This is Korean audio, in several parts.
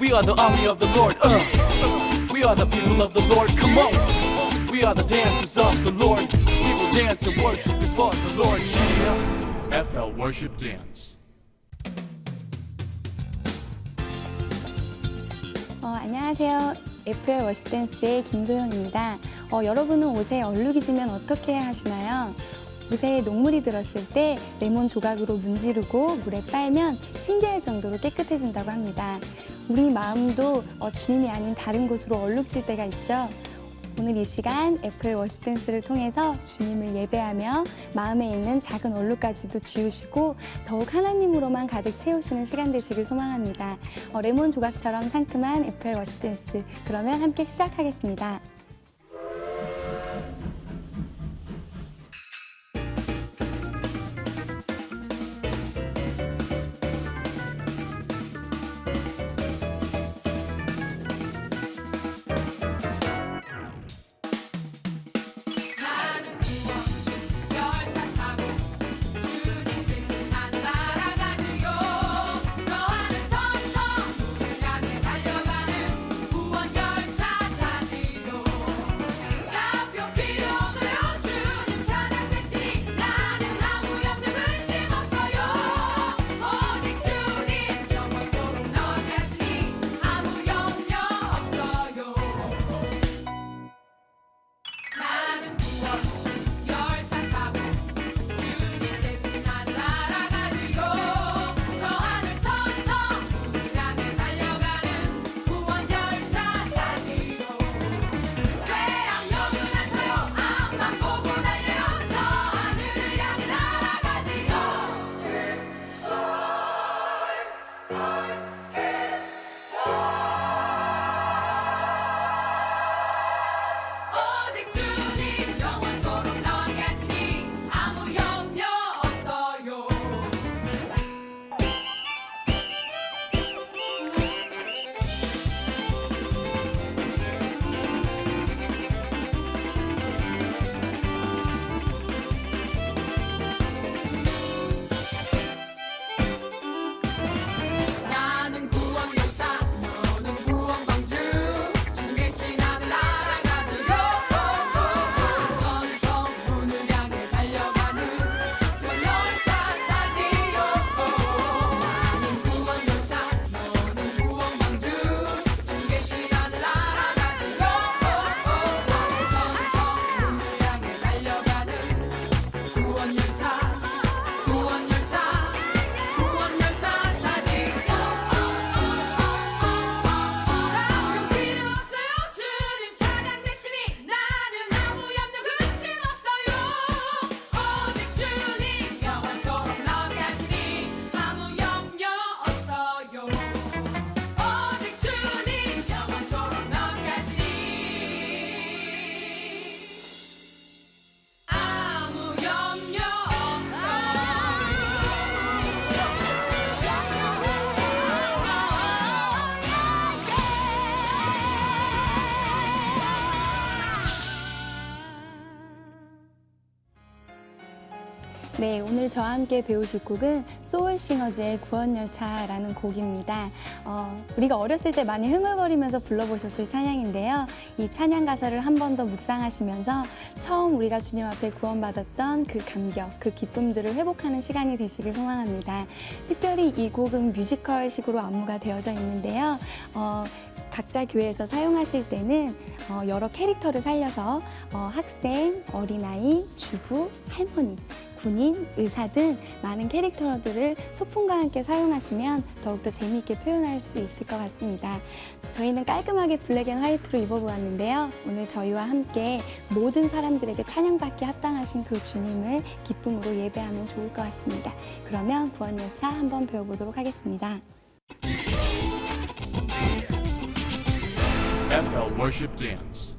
We are the army of the Lord. Uh. We are the people of the Lord. Come on. We are the dancers of the Lord. We will dance and worship before the Lord. Yeah. FL Worship Dance. 어, 안녕하세요. FL 워십댄스의 김소영입니다. 어, 여러분은 옷에 얼룩이 지면 어떻게 하시나요? 옷에 녹물이 들었을 때 레몬 조각으로 문지르고 물에 빨면 신기할 정도로 깨끗해진다고 합니다. 우리 마음도 어, 주님이 아닌 다른 곳으로 얼룩질 때가 있죠. 오늘 이 시간 애플 워시댄스를 통해서 주님을 예배하며 마음에 있는 작은 얼룩까지도 지우시고 더욱 하나님으로만 가득 채우시는 시간 되시길 소망합니다. 어, 레몬 조각처럼 상큼한 애플 워시댄스 그러면 함께 시작하겠습니다. 네, 오늘 저와 함께 배우실 곡은 소울싱어즈의 구원열차라는 곡입니다. 어, 우리가 어렸을 때 많이 흥얼거리면서 불러보셨을 찬양인데요. 이 찬양 가사를 한 번 더 묵상하시면서 처음 우리가 주님 앞에 구원받았던 그 감격, 그 기쁨들을 회복하는 시간이 되시길 소망합니다. 특별히 이 곡은 뮤지컬식으로 안무가 되어져 있는데요. 어, 각자 교회에서 사용하실 때는 어, 여러 캐릭터를 살려서 어, 학생, 어린아이, 주부, 할머니, 군인, 의사 등 많은 캐릭터들을 소품과 함께 사용하시면 더욱더 재미있게 표현할 수 있을 것 같습니다. 저희는 깔끔하게 블랙 앤 화이트로 입어보았는데요. 오늘 저희와 함께 모든 사람들에게 찬양받기 합당하신 그 주님을 기쁨으로 예배하면 좋을 것 같습니다. 그러면 구원열차 한번 배워보도록 하겠습니다. FL Worship Dance.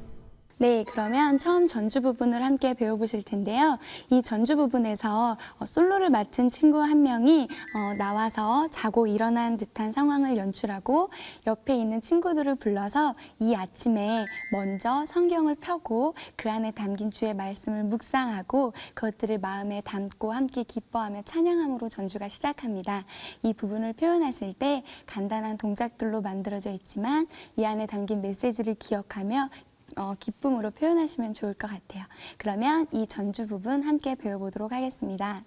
네, 그러면 처음 전주 부분을 함께 배워보실 텐데요. 이 전주 부분에서 어, 솔로를 맡은 친구 한 명이 어, 나와서 자고 일어난 듯한 상황을 연출하고 옆에 있는 친구들을 불러서 이 아침에 먼저 성경을 펴고 그 안에 담긴 주의 말씀을 묵상하고 그것들을 마음에 담고 함께 기뻐하며 찬양함으로 전주가 시작합니다. 이 부분을 표현하실 때 간단한 동작들로 만들어져 있지만 이 안에 담긴 메시지를 기억하며 어, 기쁨으로 표현하시면 좋을 것 같아요. 그러면 이 전주 부분 함께 배워보도록 하겠습니다.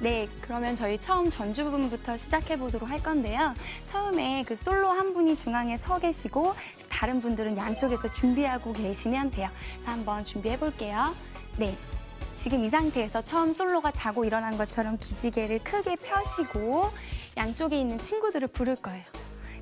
네, 그러면 저희 처음 전주 부분부터 시작해 보도록 할 건데요. 처음에 그 솔로 한 분이 중앙에 서 계시고 다른 분들은 양쪽에서 준비하고 계시면 돼요. 그래서 한번 준비해 볼게요. 네. 지금 이 상태에서 처음 솔로가 자고 일어난 것처럼 기지개를 크게 펴시고 양쪽에 있는 친구들을 부를 거예요.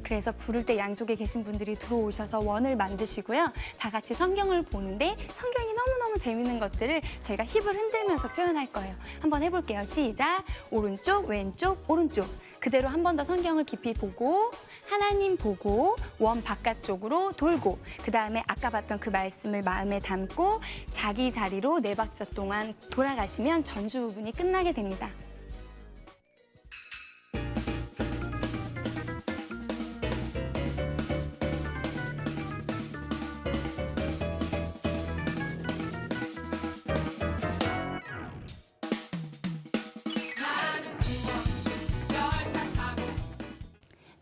그래서 부를 때 양쪽에 계신 분들이 들어오셔서 원을 만드시고요. 다 같이 성경을 보는데 성경이 너무너무 재밌는 것들을 저희가 힙을 흔들면서 표현할 거예요. 한번 해볼게요. 시작. 오른쪽, 왼쪽, 오른쪽. 그대로 한 번 더 성경을 깊이 보고 하나님 보고 원 바깥쪽으로 돌고 그 다음에 아까 봤던 그 말씀을 마음에 담고 자기 자리로 네 박자 동안 돌아가시면 전주 부분이 끝나게 됩니다.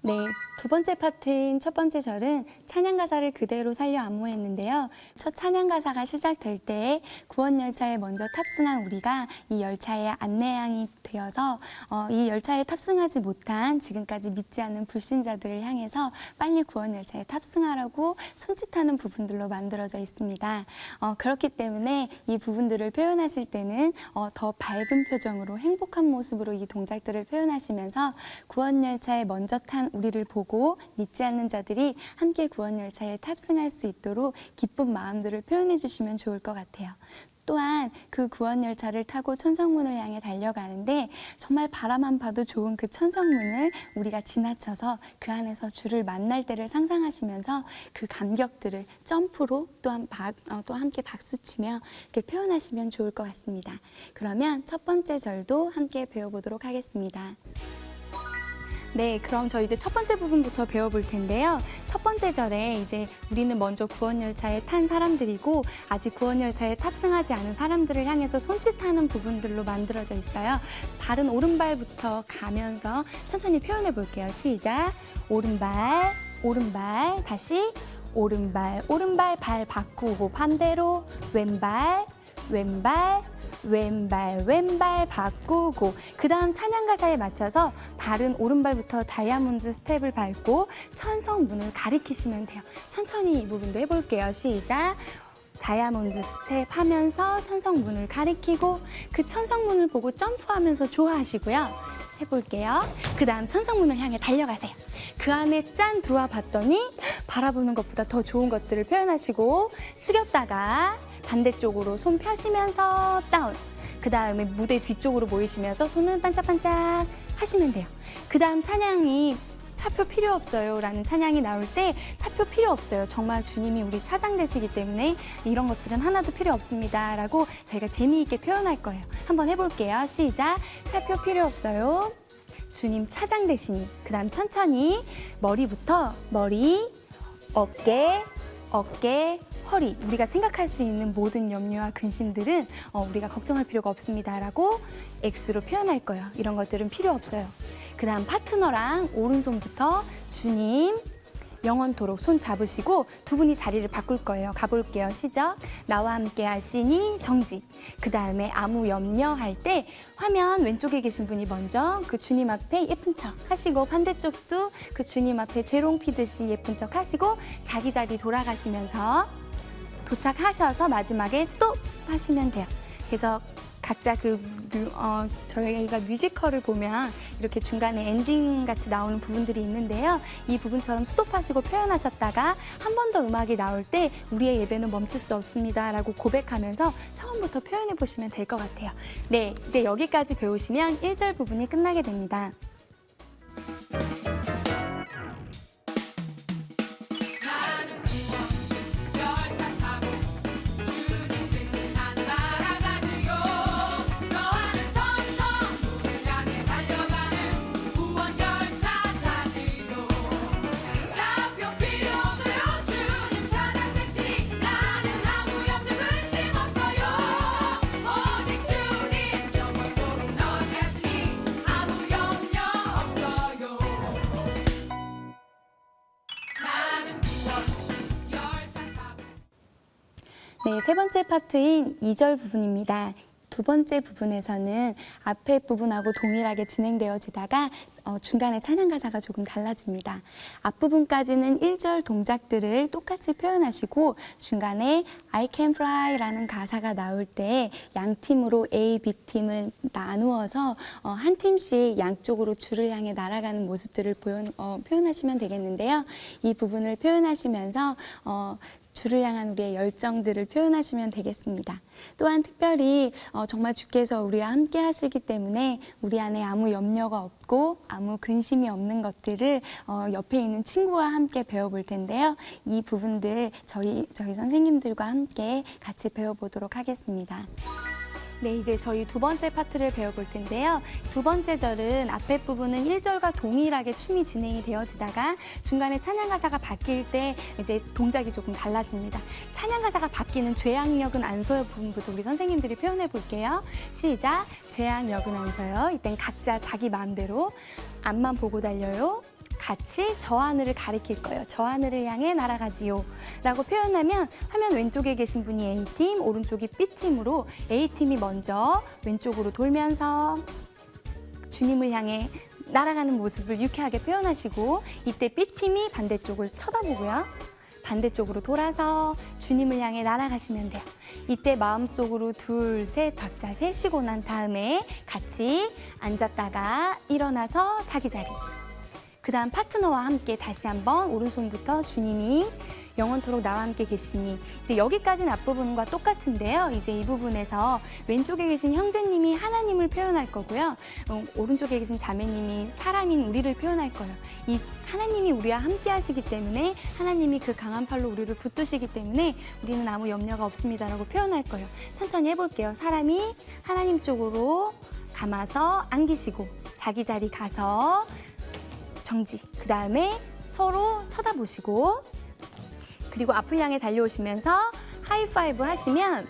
네, 두 번째 파트인 첫 번째 절은 찬양 가사를 그대로 살려 안무했는데요. 첫 찬양 가사가 시작될 때 구원 열차에 먼저 탑승한 우리가 이 열차의 안내양이 되어서 어, 이 열차에 탑승하지 못한 지금까지 믿지 않는 불신자들을 향해서 빨리 구원 열차에 탑승하라고 손짓하는 부분들로 만들어져 있습니다. 어, 그렇기 때문에 이 부분들을 표현하실 때는 어, 더 밝은 표정으로 행복한 모습으로 이 동작들을 표현하시면서 구원 열차에 먼저 탄 우리를 보고 믿지 않는 자들이 함께 구원 열차에 탑승할 수 있도록 기쁜 마음들을 표현해 주시면 좋을 것 같아요. 또한 그 구원 열차를 타고 천성문을 향해 달려가는데 정말 바라만 봐도 좋은 그 천성문을 우리가 지나쳐서 그 안에서 주를 만날 때를 상상하시면서 그 감격들을 점프로 또한 박, 어, 또 함께 박수치며 이렇게 표현하시면 좋을 것 같습니다. 그러면 첫 번째 절도 함께 배워보도록 하겠습니다. 네, 그럼 저 이제 첫 번째 부분부터 배워볼 텐데요. 첫 번째 절에 이제 우리는 먼저 구원열차에 탄 사람들이고 아직 구원열차에 탑승하지 않은 사람들을 향해서 손짓하는 부분들로 만들어져 있어요. 발은 오른발부터 가면서 천천히 표현해 볼게요. 시작. 오른발, 오른발, 다시 오른발, 오른발 발 바꾸고 반대로 왼발, 왼발, 왼발 왼발 바꾸고 그 다음 찬양 가사에 맞춰서 발은 오른발부터 다이아몬드 스텝을 밟고 천성문을 가리키시면 돼요. 천천히 이 부분도 해볼게요. 시작. 다이아몬드 스텝 하면서 천성문을 가리키고 그 천성문을 보고 점프하면서 좋아하시고요. 해볼게요. 그 다음 천성문을 향해 달려가세요. 그 안에 짠 들어와 봤더니 바라보는 것보다 더 좋은 것들을 표현하시고 숙였다가 반대쪽으로 손 펴시면서 다운. 그 다음에 무대 뒤쪽으로 모이시면서 손은 반짝반짝 하시면 돼요. 그 다음 찬양이 차표 필요 없어요 라는 찬양이 나올 때 차표 필요 없어요. 정말 주님이 우리 차장 되시기 때문에 이런 것들은 하나도 필요 없습니다 라고 저희가 재미있게 표현할 거예요. 한번 해볼게요. 시작. 차표 필요 없어요. 주님 차장 되시니. 그 다음 천천히 머리부터 머리, 어깨, 어깨, 허리 우리가 생각할 수 있는 모든 염려와 근심들은 어, 우리가 걱정할 필요가 없습니다라고 X로 표현할 거예요. 이런 것들은 필요 없어요. 그 다음 파트너랑 오른손부터 주님 영원토록 손 잡으시고 두 분이 자리를 바꿀 거예요. 가볼게요. 시작. 나와 함께 하시니 정지. 그 다음에 아무 염려 할 때 화면 왼쪽에 계신 분이 먼저 그 주님 앞에 예쁜 척 하시고 반대쪽도 그 주님 앞에 재롱 피듯이 예쁜 척 하시고 자기 자리 돌아가시면서 도착하셔서 마지막에 스톱 하시면 돼요. 그래서 각자 그 뮤, 어, 저희가 뮤지컬을 보면 이렇게 중간에 엔딩 같이 나오는 부분들이 있는데요. 이 부분처럼 스톱하시고 표현하셨다가 한 번 더 음악이 나올 때 우리의 예배는 멈출 수 없습니다라고 고백하면서 처음부터 표현해 보시면 될 것 같아요. 네, 이제 여기까지 배우시면 1절 부분이 끝나게 됩니다. 번째 파트인 2절 부분입니다. 두 번째 부분에서는 앞에 부분하고 동일하게 진행되어지다가 어, 중간에 찬양 가사가 조금 달라집니다. 앞부분까지는 1절 동작들을 똑같이 표현하시고 중간에 I can fly라는 가사가 나올 때 양 팀으로 A, B 팀을 나누어서 어, 한 팀씩 양쪽으로 줄을 향해 날아가는 모습들을 표현, 어, 표현하시면 되겠는데요. 이 부분을 표현하시면서 어, 주를 향한 우리의 열정들을 표현하시면 되겠습니다. 또한 특별히 어, 정말 주께서 우리와 함께 하시기 때문에 우리 안에 아무 염려가 없고 아무 근심이 없는 것들을 어, 옆에 있는 친구와 함께 배워볼 텐데요. 이 부분들 저희 저희 선생님들과 함께 같이 배워보도록 하겠습니다. 네, 이제 저희 두 번째 파트를 배워볼 텐데요. 두 번째 절은 앞에 부분은 1절과 동일하게 춤이 진행이 되어지다가 중간에 찬양 가사가 바뀔 때 이제 동작이 조금 달라집니다. 찬양 가사가 바뀌는 죄악역은 안 서요 부분부터 우리 선생님들이 표현해 볼게요. 시작. 죄악역은 안 서요. 이땐 각자 자기 마음대로 앞만 보고 달려요. 같이 저 하늘을 가리킬 거예요. 저 하늘을 향해 날아가지요. 라고 표현하면 화면 왼쪽에 계신 분이 A팀, 오른쪽이 B팀으로 A팀이 먼저 왼쪽으로 돌면서 주님을 향해 날아가는 모습을 유쾌하게 표현하시고 이때 B팀이 반대쪽을 쳐다보고요. 반대쪽으로 돌아서 주님을 향해 날아가시면 돼요. 이때 마음속으로 둘, 셋 박자 세시고 난 다음에 같이 앉았다가 일어나서 자기 자리. 그 다음 파트너와 함께 다시 한번 오른손부터 주님이 영원토록 나와 함께 계시니 이제 여기까지는 앞부분과 똑같은데요. 이제 이 부분에서 왼쪽에 계신 형제님이 하나님을 표현할 거고요. 어, 오른쪽에 계신 자매님이 사람인 우리를 표현할 거예요. 이 하나님이 우리와 함께 하시기 때문에 하나님이 그 강한 팔로 우리를 붙드시기 때문에 우리는 아무 염려가 없습니다라고 표현할 거예요. 천천히 해볼게요. 사람이 하나님 쪽으로 감아서 안기시고 자기 자리 가서 정지. 그 다음에 서로 쳐다보시고 그리고 앞을 향해 달려오시면서 하이파이브 하시면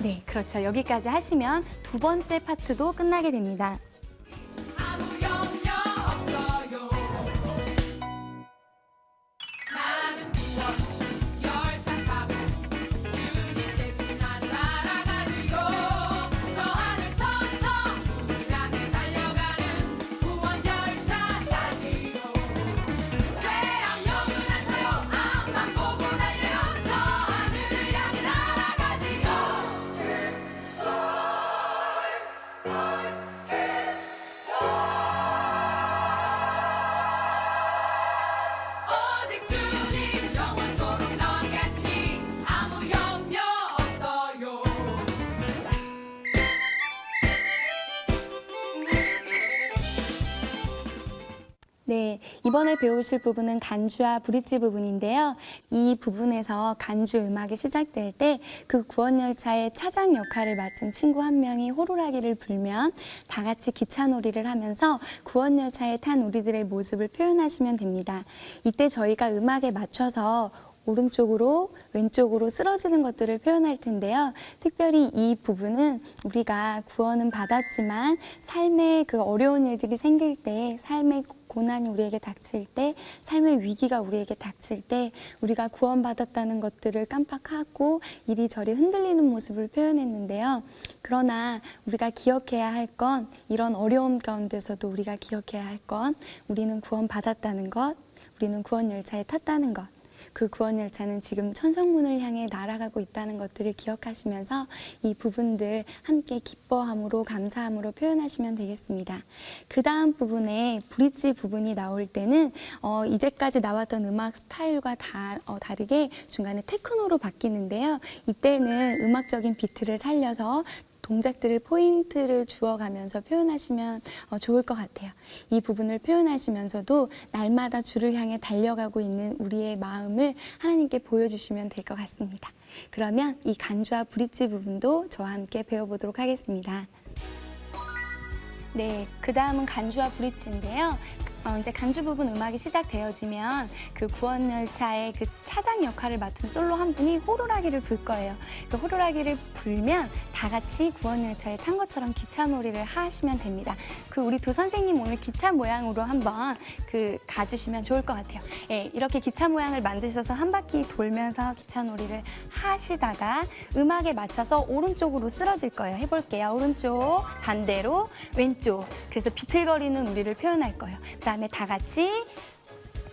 네, 그렇죠. 여기까지 하시면 두 번째 파트도 끝나게 됩니다. 이번에 배우실 부분은 간주와 브릿지 부분인데요. 이 부분에서 간주 음악이 시작될 때 그 구원열차의 차장 역할을 맡은 친구 한 명이 호루라기를 불면 다 같이 기차놀이를 하면서 구원열차에 탄 우리들의 모습을 표현하시면 됩니다. 이때 저희가 음악에 맞춰서 오른쪽으로 왼쪽으로 쓰러지는 것들을 표현할 텐데요. 특별히 이 부분은 우리가 구원은 받았지만 삶의 그 어려운 일들이 생길 때 삶의 고난이 우리에게 닥칠 때 삶의 위기가 우리에게 닥칠 때 우리가 구원받았다는 것들을 깜빡하고 이리저리 흔들리는 모습을 표현했는데요. 그러나 우리가 기억해야 할 건 이런 어려움 가운데서도 우리가 기억해야 할 건 우리는 구원받았다는 것, 우리는 구원 열차에 탔다는 것. 그 구원 열차는 지금 천성문을 향해 날아가고 있다는 것들을 기억하시면서 이 부분들 함께 기뻐함으로 감사함으로 표현하시면 되겠습니다. 그 다음 부분에 브릿지 부분이 나올 때는 어, 이제까지 나왔던 음악 스타일과 다, 어, 다르게 중간에 테크노로 바뀌는데요. 이때는 음악적인 비트를 살려서 동작들을 포인트를 주어가면서 표현하시면 어, 좋을 것 같아요. 이 부분을 표현하시면서도 날마다 주를 향해 달려가고 있는 우리의 마음을 하나님께 보여주시면 될 것 같습니다. 그러면 이 간주와 브릿지 부분도 저와 함께 배워보도록 하겠습니다. 네, 그 다음은 간주와 브릿지인데요. 어, 이제 간주 부분 음악이 시작되어지면 그 구원 열차의 그 차장 역할을 맡은 솔로 한 분이 호루라기를 불 거예요. 그 호루라기를 불면 다 같이 구원 열차에 탄 것처럼 기차놀이를 하시면 됩니다. 그 우리 두 선생님 오늘 기차 모양으로 한번 그 가주시면 좋을 것 같아요. 예, 이렇게 기차 모양을 만드셔서 한 바퀴 돌면서 기차놀이를 하시다가 음악에 맞춰서 오른쪽으로 쓰러질 거예요. 해볼게요. 오른쪽, 반대로, 왼쪽. 그래서 비틀거리는 우리를 표현할 거예요. 그다음 에 다 같이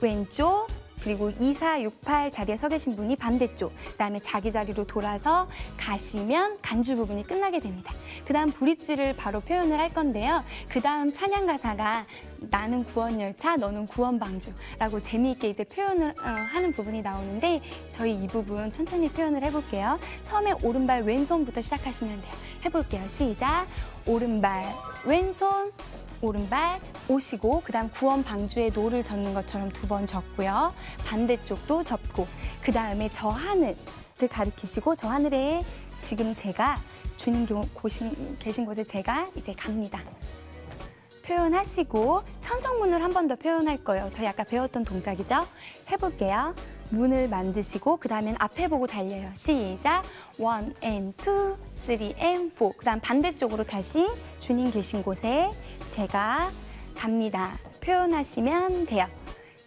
왼쪽 그리고 2, 4, 6, 8 자리에 서 계신 분이 반대쪽 그다음에 자기 자리로 돌아서 가시면 간주 부분이 끝나게 됩니다. 그다음 브릿지를 바로 표현을 할 건데요. 그다음 찬양 가사가 나는 구원 열차, 너는 구원 방주라고 재미있게 이제 표현을 어, 하는 부분이 나오는데 저희 이 부분 천천히 표현을 해볼게요. 처음에 오른발 왼손부터 시작하시면 돼요. 해볼게요. 시작. 오른발 왼손 오른발 오시고 그다음 구원 방주에 노를 젓는 것처럼 두번 젓고요. 반대쪽도 젓고 그다음에 저 하늘을 가리키시고 저 하늘에 지금 제가 주님 교- 고신, 계신 곳에 제가 이제 갑니다. 표현하시고 천성문을 한 번 더 표현할 거예요. 저희 아까 배웠던 동작이죠? 해볼게요. 문을 만드시고 그 다음엔 앞에 보고 달려요. 시작. 원 and two, three and four. 그 다음 반대쪽으로 다시 주님 계신 곳에 제가 갑니다. 표현하시면 돼요.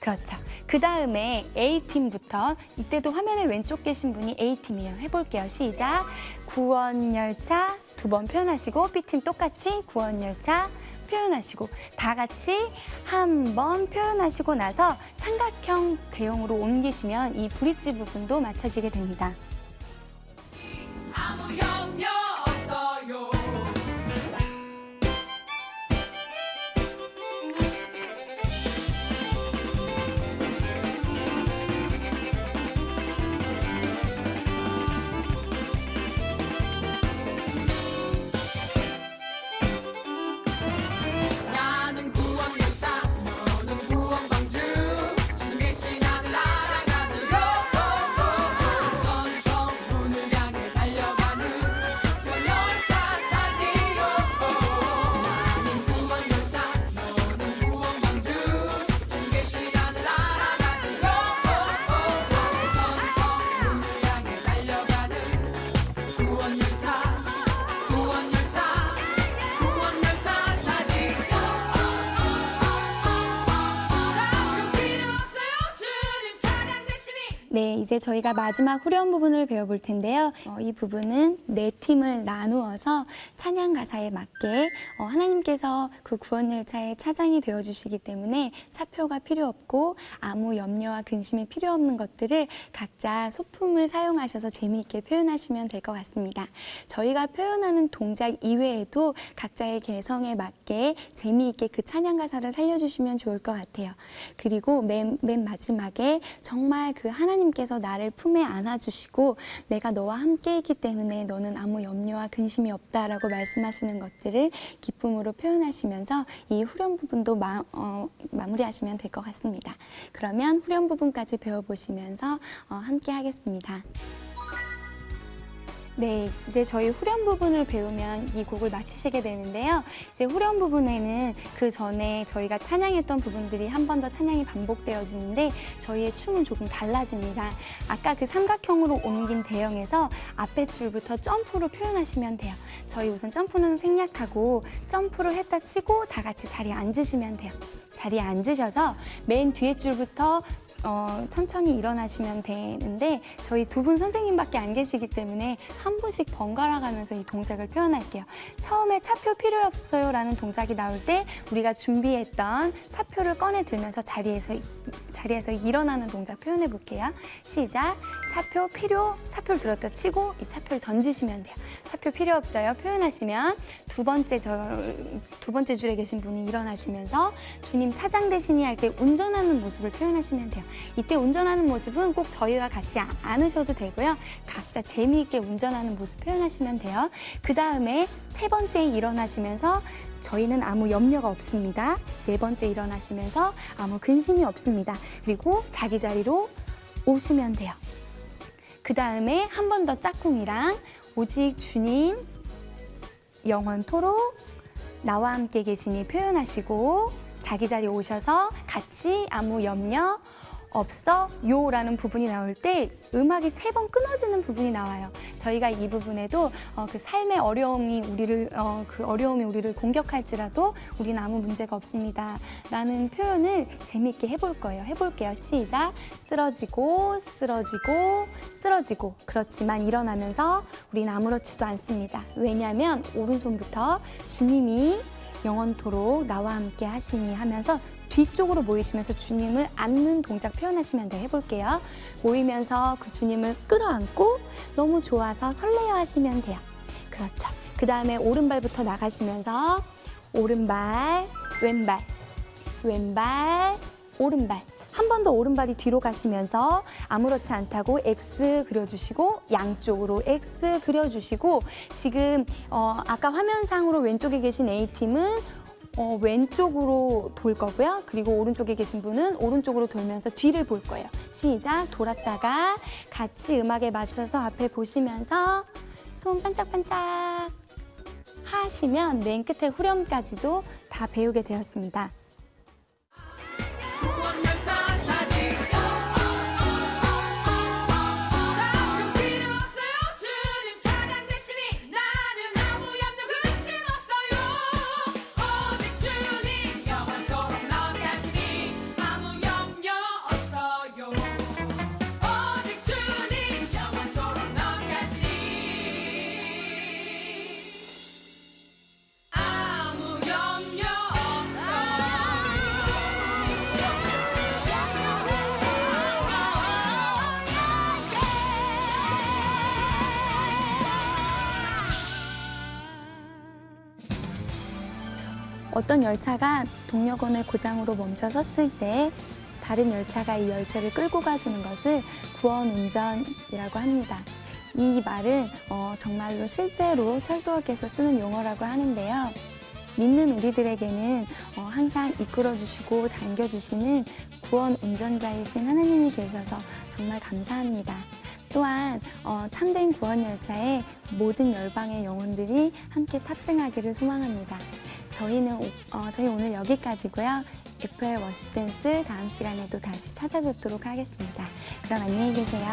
그렇죠. 그 다음에 A팀부터 이때도 화면에 왼쪽 계신 분이 A팀이에요. 해볼게요. 시작. 구원열차 두 번 표현하시고 B팀 똑같이 구원열차 표현하시고 다 같이 한 번 표현하시고 나서 삼각형 대형으로 옮기시면 이 브릿지 부분도 맞춰지게 됩니다. 아무 염려 없어요 네, 이제 저희가 마지막 후렴 부분을 배워볼 텐데요. 어, 이 부분은 네 팀을 나누어서 찬양 가사에 맞게 어, 하나님께서 그 구원 열차의 차장이 되어 주시기 때문에 차표가 필요 없고 아무 염려와 근심이 필요 없는 것들을 각자 소품을 사용하셔서 재미있게 표현하시면 될 것 같습니다. 저희가 표현하는 동작 이외에도 각자의 개성에 맞게 재미있게 그 찬양 가사를 살려주시면 좋을 것 같아요. 그리고 맨, 맨 마지막에 정말 그 하나님 께서 나를 품에 안아주시고 내가 너와 함께 있기 때문에 너는 아무 염려와 근심이 없다라고 말씀하시는 것들을 기쁨으로 표현하시면서 이 후렴 부분도 마, 어, 마무리하시면 될 것 같습니다. 그러면 후렴 부분까지 배워보시면서 어, 함께 하겠습니다. 네, 이제 저희 후렴 부분을 배우면 이 곡을 마치시게 되는데요. 이제 후렴 부분에는 그 전에 저희가 찬양했던 부분들이 한 번 더 찬양이 반복되어지는데 저희의 춤은 조금 달라집니다. 아까 그 삼각형으로 옮긴 대형에서 앞에 줄부터 점프로 표현하시면 돼요. 저희 우선 점프는 생략하고 점프를 했다 치고 다 같이 자리에 앉으시면 돼요. 자리에 앉으셔서 맨 뒤에 줄부터 어, 천천히 일어나시면 되는데 저희 두 분 선생님밖에 안 계시기 때문에 한 분씩 번갈아 가면서 이 동작을 표현할게요. 처음에 차표 필요 없어요 라는 동작이 나올 때 우리가 준비했던 차표를 꺼내 들면서 자리에서 자리에서 일어나는 동작 표현해 볼게요. 시작. 차표 필요 차표를 들었다 치고 이 차표를 던지시면 돼요. 차표 필요 없어요. 표현하시면 두 번째 저두 번째 줄에 계신 분이 일어나시면서 주님 차장 대신이 할 때 운전하는 모습을 표현하시면 돼요. 이때 운전하는 모습은 꼭 저희와 같이 아- 않으셔도 되고요. 각자 재미있게 운전하는 모습 표현하시면 돼요. 그 다음에 세 번째 일어나시면서 저희는 아무 염려가 없습니다. 네 번째 일어나시면서 아무 근심이 없습니다. 그리고 자기 자리로 오시면 돼요. 그 다음에 한 번 더 짝꿍이랑 오직 주님 영원토록 나와 함께 계시니 표현하시고 자기 자리에 오셔서 같이 아무 염려 없어 요라는 부분이 나올 때 음악이 세 번 끊어지는 부분이 나와요. 저희가 이 부분에도 어, 그 삶의 어려움이 우리를 어, 그 어려움이 우리를 공격할지라도 우리는 아무 문제가 없습니다라는 표현을 재미있게 해볼 거예요. 해볼게요. 시작. 쓰러지고 쓰러지고 쓰러지고 그렇지만 일어나면서 우리는 아무렇지도 않습니다. 왜냐하면 오른손부터 주님이 영원토록 나와 함께 하시니 하면서 뒤쪽으로 모이시면서 주님을 안는 동작 표현하시면 돼요. 해볼게요. 모이면서 그 주님을 끌어안고 너무 좋아서 설레어 하시면 돼요. 그렇죠. 그 다음에 오른발부터 나가시면서 오른발, 왼발, 왼발, 오른발. 한 번 더 오른발이 뒤로 가시면서 아무렇지 않다고 X 그려주시고 양쪽으로 X 그려주시고 지금 어, 아까 화면상으로 왼쪽에 계신 A팀은 어, 왼쪽으로 돌 거고요. 그리고 오른쪽에 계신 분은 오른쪽으로 돌면서 뒤를 볼 거예요. 시작. 돌았다가 같이 음악에 맞춰서 앞에 보시면서 손 반짝반짝 하시면 맨 끝에 후렴까지도 다 배우게 되었습니다. 어떤 열차가 동력원의 고장으로 멈춰 섰을 때 다른 열차가 이 열차를 끌고 가주는 것을 구원 운전이라고 합니다. 이 말은 어, 정말로 실제로 철도학에서 쓰는 용어라고 하는데요. 믿는 우리들에게는 어, 항상 이끌어 주시고 당겨 주시는 구원 운전자이신 하나님이 계셔서 정말 감사합니다. 또한 어, 참된 구원 열차에 모든 열방의 영혼들이 함께 탑승하기를 소망합니다. 저희는 오- 어, 저희 오늘 여기까지고요. FL 워십 댄스 다음 시간에도 다시 찾아뵙도록 하겠습니다. 그럼 안녕히 계세요.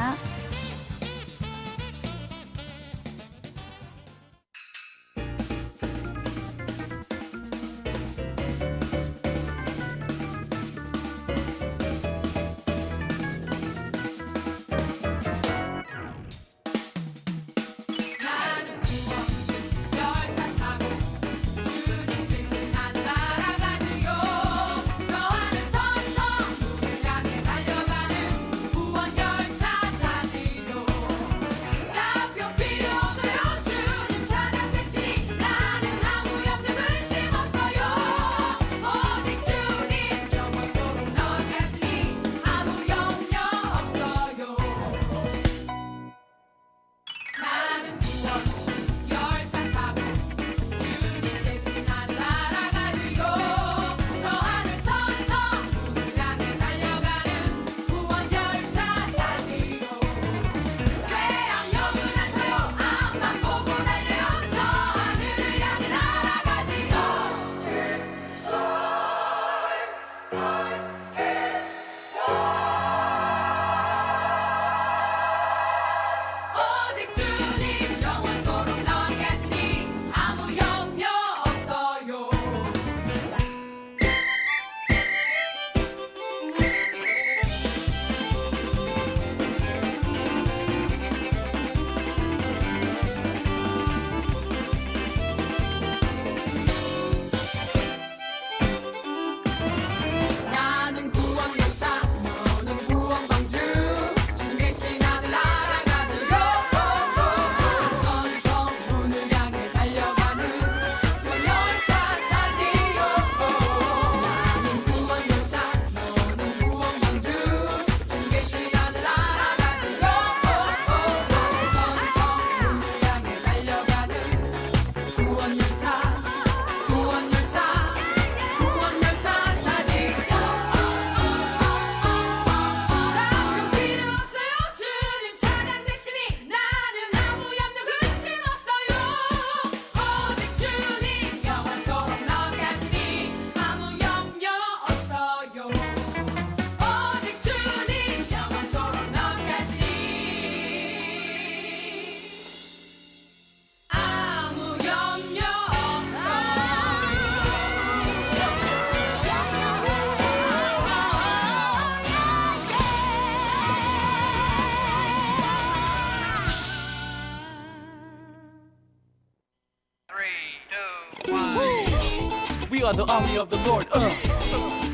Are the army of the Lord. Uh,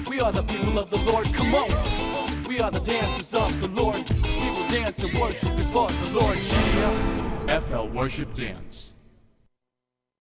we are the people of the Lord. Come on. We are the dancers of the Lord. We will dance and worship before the Lord. Yeah. FL Worship Dance.